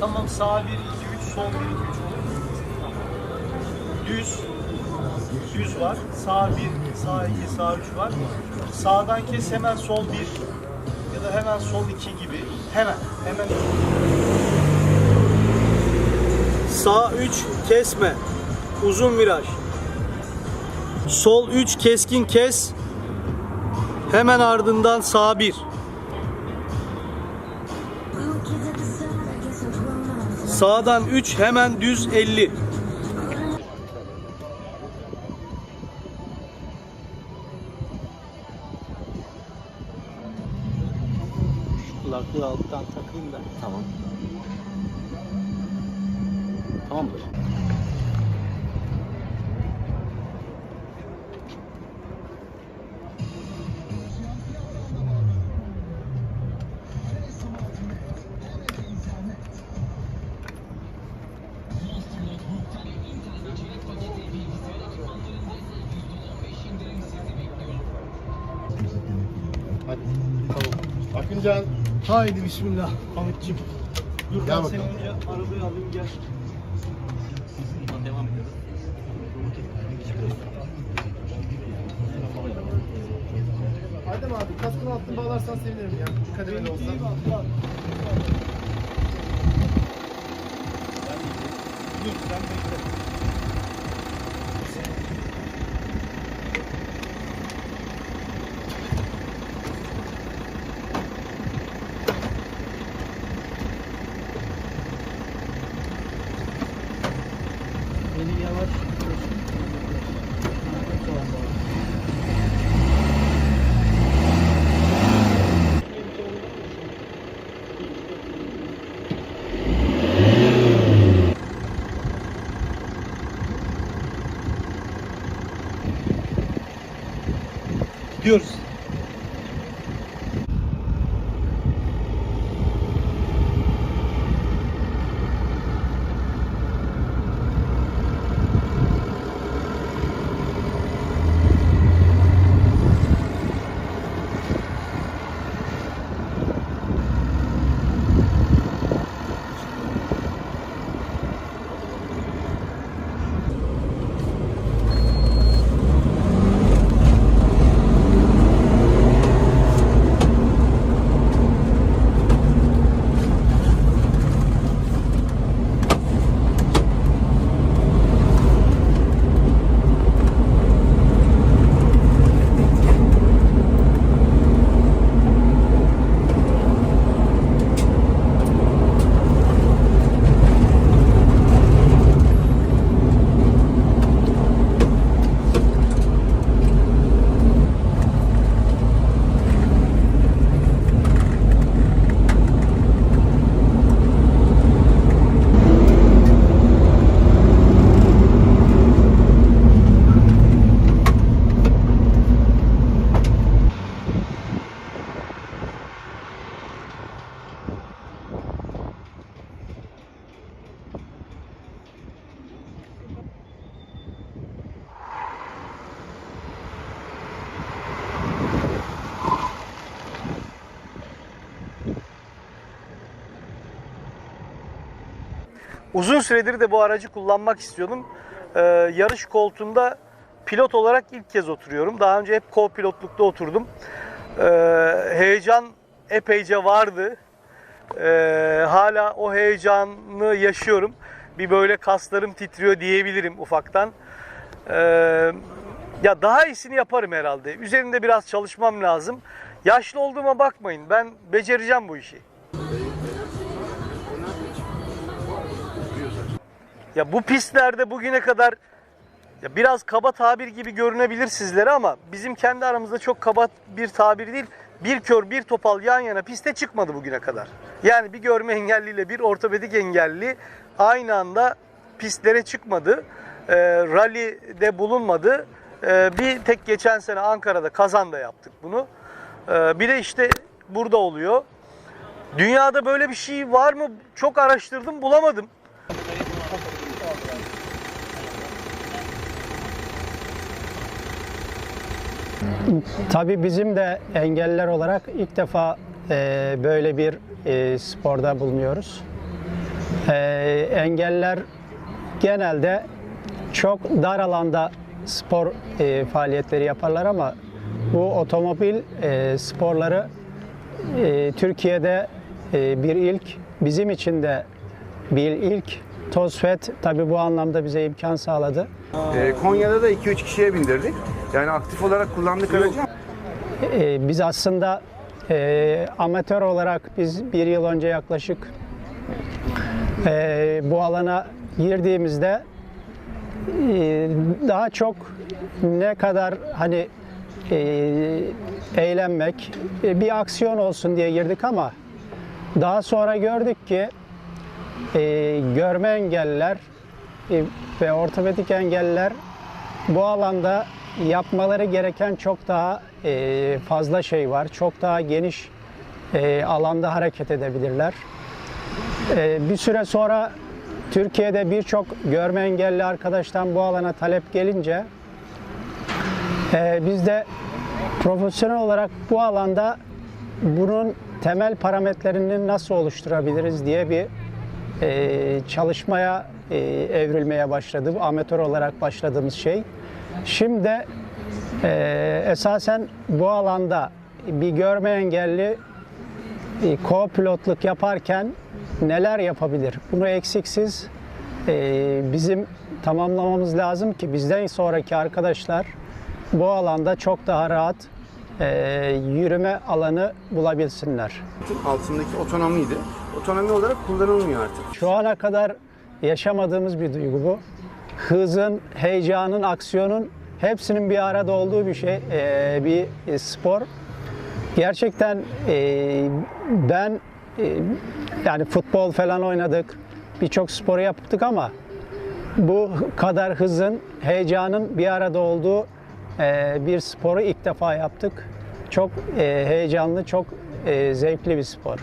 Tamam sağ 1, 2, 3, sol 1, 2, 3 olur mu? Tamam. Düz. Düz var. Sağ 1, sağ 2, sağ 3 var. Sağdan kes hemen sol 1 ya da hemen sol 2 gibi. Hemen. Hemen. Sağ 3 kesme. Uzun viraj. Sol 3 keskin kes. Hemen ardından sağ 1. Sağdan 3 hemen düz 50. Kulaklığı alttan takayım da. Tamam. Tamamdır. Hadi. Tamam. Akıncan. Haydi bismillah Hamitciğim. Dur Gel ben bakalım. seni önce arabayı alayım gel. Buradan devam ediyoruz. Adem abi kaskını altına bağlarsan sevinirim ya. Kademeli olsa. Dur sen bekle. Gidiyoruz. Uzun süredir de bu aracı kullanmak istiyordum. Ee, yarış koltuğunda pilot olarak ilk kez oturuyorum. Daha önce hep co-pilotlukta oturdum. Ee, heyecan epeyce vardı. Ee, hala o heyecanı yaşıyorum. Bir böyle kaslarım titriyor diyebilirim ufaktan. Ee, ya daha iyisini yaparım herhalde. Üzerinde biraz çalışmam lazım. Yaşlı olduğuma bakmayın. Ben becereceğim bu işi. Ya bu pistlerde bugüne kadar ya biraz kaba tabir gibi görünebilir sizlere ama bizim kendi aramızda çok kaba bir tabir değil. Bir kör bir topal yan yana piste çıkmadı bugüne kadar. Yani bir görme engelliyle bir ortopedik engelli aynı anda pistlere çıkmadı. Ee, rally'de bulunmadı. Ee, bir tek geçen sene Ankara'da Kazan'da yaptık bunu. Ee, bir de işte burada oluyor. Dünyada böyle bir şey var mı? Çok araştırdım bulamadım. Tabii bizim de engelliler olarak ilk defa e, böyle bir e, sporda bulunuyoruz. Ee, engeller genelde çok dar alanda spor e, faaliyetleri yaparlar ama bu otomobil e, sporları e, Türkiye'de e, bir ilk, bizim için de bir ilk. TOSFET tabi bu anlamda bize imkan sağladı. Ee, Konya'da da 2-3 kişiye bindirdik. Yani aktif olarak kullandık aracı. E, biz aslında e, amatör olarak biz bir yıl önce yaklaşık e, bu alana girdiğimizde e, daha çok ne kadar hani e, eğlenmek, e, bir aksiyon olsun diye girdik ama daha sonra gördük ki e, görme engelliler e, ve ortopedik engelliler bu alanda yapmaları gereken çok daha e, fazla şey var. Çok daha geniş e, alanda hareket edebilirler. E, bir süre sonra Türkiye'de birçok görme engelli arkadaştan bu alana talep gelince e, biz de profesyonel olarak bu alanda bunun temel parametlerini nasıl oluşturabiliriz diye bir e, çalışmaya e, evrilmeye başladı. Amatör olarak başladığımız şey. Şimdi e, esasen bu alanda bir görme engelli e, co-pilotluk yaparken neler yapabilir? Bunu eksiksiz e, bizim tamamlamamız lazım ki bizden sonraki arkadaşlar bu alanda çok daha rahat e, yürüme alanı bulabilsinler. Altındaki otonomiydi. Otonomi olarak kullanılmıyor artık. Şu ana kadar yaşamadığımız bir duygu bu. Hızın, heyecanın, aksiyonun hepsinin bir arada olduğu bir şey, e, bir spor. Gerçekten e, ben e, yani futbol falan oynadık, birçok sporu yaptık ama bu kadar hızın, heyecanın bir arada olduğu bir sporu ilk defa yaptık. Çok e, heyecanlı, çok e, zevkli bir spor.